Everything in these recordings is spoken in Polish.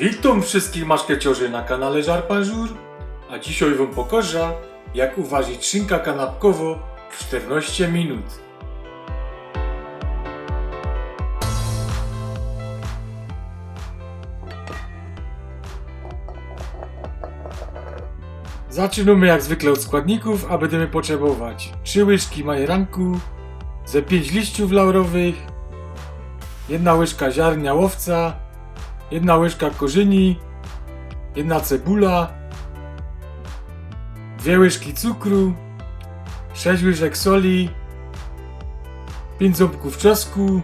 Witam wszystkich maszkeciorzy na kanale Żarpan Żur, a dzisiaj wam pokażę, jak uważać szynka kanapkowo w 14 minut. Zaczynamy jak zwykle od składników, a będziemy potrzebować 3 łyżki majeranku, ze 5 liściów laurowych, jedna łyżka ziarn jałowca, jedna łyżka korzyni, jedna cebula, dwie łyżki cukru, 6 łyżek soli, 5 ząbków czosnku,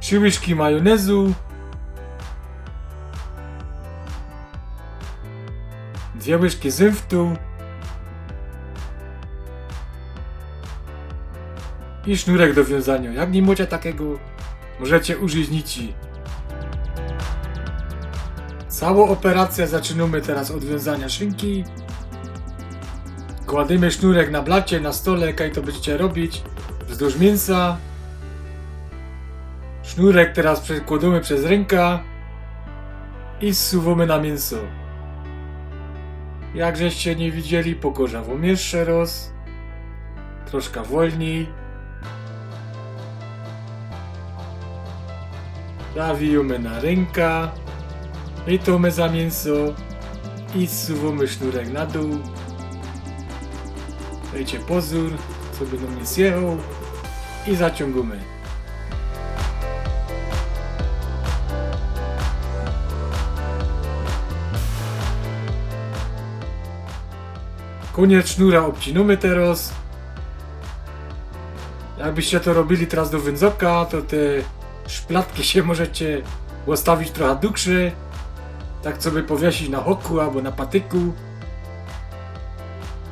3 łyżki majonezu, dwie łyżki zymftu i sznurek do wiązania. Jak nie macie takiego, możecie użyć nici. Całą operację zaczynamy teraz od wiązania szynki. Kładziemy sznurek na blacie, na stole, jak to będziecie robić, wzdłuż mięsa. Sznurek teraz przekładamy przez rękę i zsuwamy na mięso. Jak żeście nie widzieli, pogorzawą jeszcze raz. Troszkę wolniej. Zawijamy na rękę. Wytamy za mięso i zsuwamy sznurek na dół. Dajcie pozór, by do mnie zjechał i zaciągamy. Koniec sznura obcinamy teraz. Jakbyście to robili teraz do wędzoka, to te szplatki się możecie ustawić trochę dłuższe. Tak sobie powiesić na hoku albo na patyku.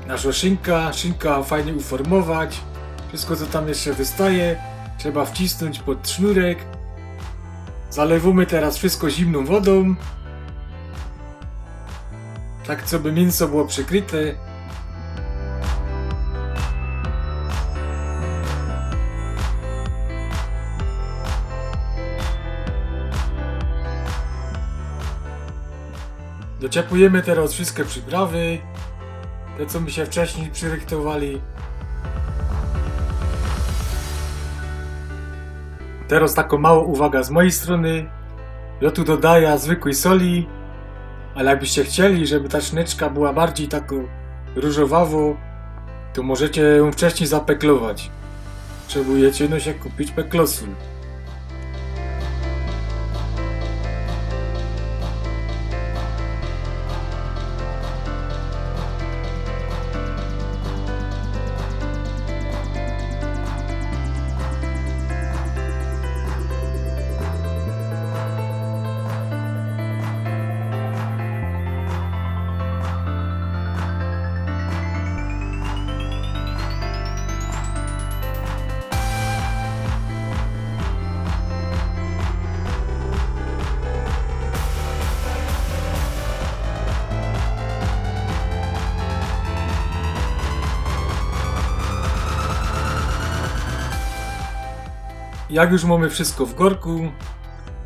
Nasza szynka, szynka fajnie uformować. Wszystko co tam jeszcze wystaje, trzeba wcisnąć pod sznurek. Zalewamy teraz wszystko zimną wodą. Tak, co by mięso było przykryte. Dociepujemy teraz wszystkie przyprawy. Te co my się wcześniej przyryktowali. Teraz taką małą uwaga z mojej strony. Ja tu dodaję zwykłej soli, ale jakbyście chcieli, żeby ta szneczka była bardziej taką różowawo, to możecie ją wcześniej zapeklować. Potrzebujecie no się kupić peklosul. Jak już mamy wszystko w gorku,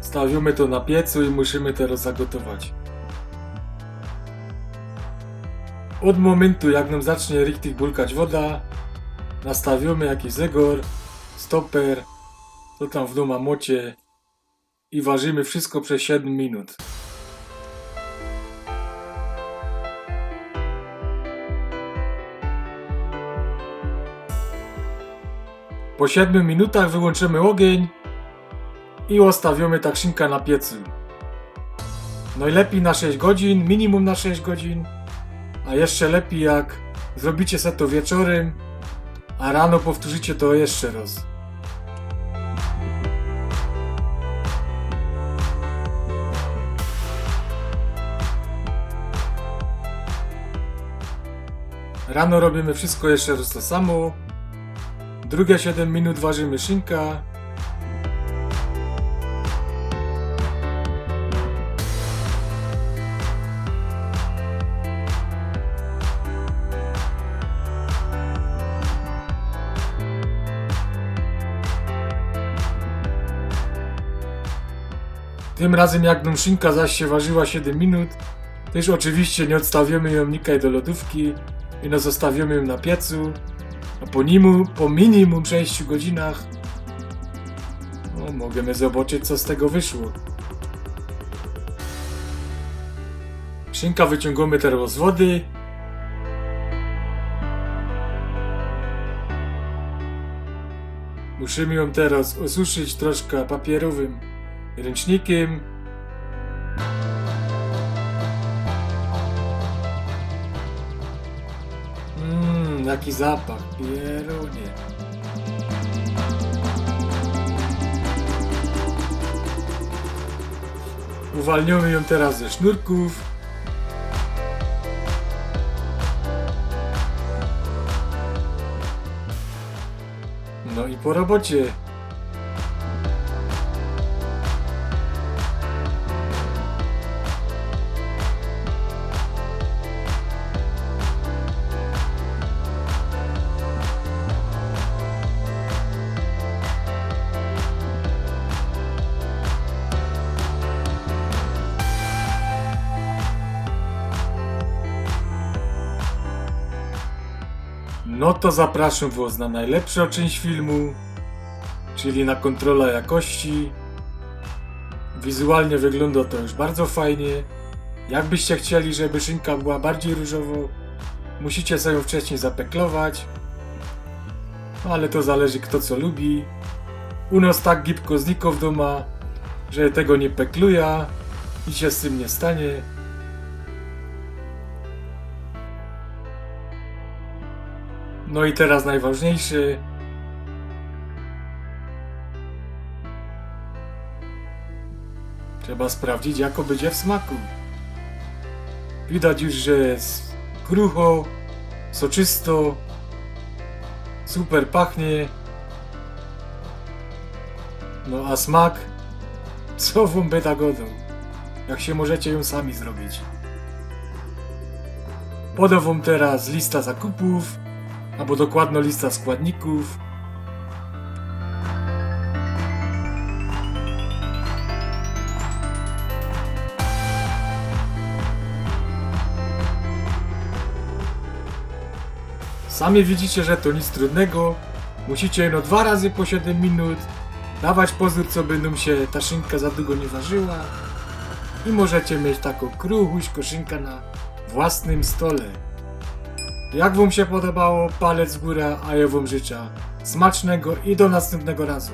stawimy to na piecu i musimy teraz zagotować. Od momentu jak nam zacznie richtig bulkać woda, nastawimy jakiś zegor, stoper, co tam w domu mocie i ważymy wszystko przez 7 minut. Po 7 minutach wyłączymy ogień i ostawimy tak szynka na piecu. Najlepiej na 6 godzin, minimum na 6 godzin, a jeszcze lepiej jak zrobicie se to wieczorem, a rano powtórzycie to jeszcze raz. Rano robimy wszystko jeszcze raz to samo. Drugie 7 minut ważymy szynka. Tym razem jak nam szynka zaś się ważyła 7 minut, też oczywiście nie odstawiamy ją nikaj do lodówki i no zostawimy ją na piecu, a po nimu, po minimum 6 godzinach no, możemy zobaczyć co z tego wyszło. Szynka wyciągamy teraz z wody. Musimy ją teraz osuszyć troszkę papierowym ręcznikiem. Jaki zapach, pierunie. Uwalniamy ją teraz ze sznurków. No i po robocie. No to zapraszam Was na najlepszą część filmu, czyli na kontrolę jakości. Wizualnie wygląda to już bardzo fajnie. Jakbyście chcieli, żeby szynka była bardziej różowo, musicie sobie ją wcześniej zapeklować. No ale to zależy kto co lubi. U nas tak gibko zniko w doma, że tego nie pekluja i się z tym nie stanie. No i teraz najważniejszy. Trzeba sprawdzić, jako będzie w smaku. Widać już, że jest krucho, soczysto, super pachnie. No a smak? Co wam beda godą? Jak się możecie ją sami zrobić. Podam wam teraz lista zakupów, albo dokładno lista składników. Sami widzicie, że to nic trudnego. Musicie no dwa razy po 7 minut dawać pozór, co będą się ta szynka za długo nie ważyła. I możecie mieć taką kruchuś koszynka na własnym stole. Jak wam się podobało, palec w górę, a ja wam życzę smacznego i do następnego razu.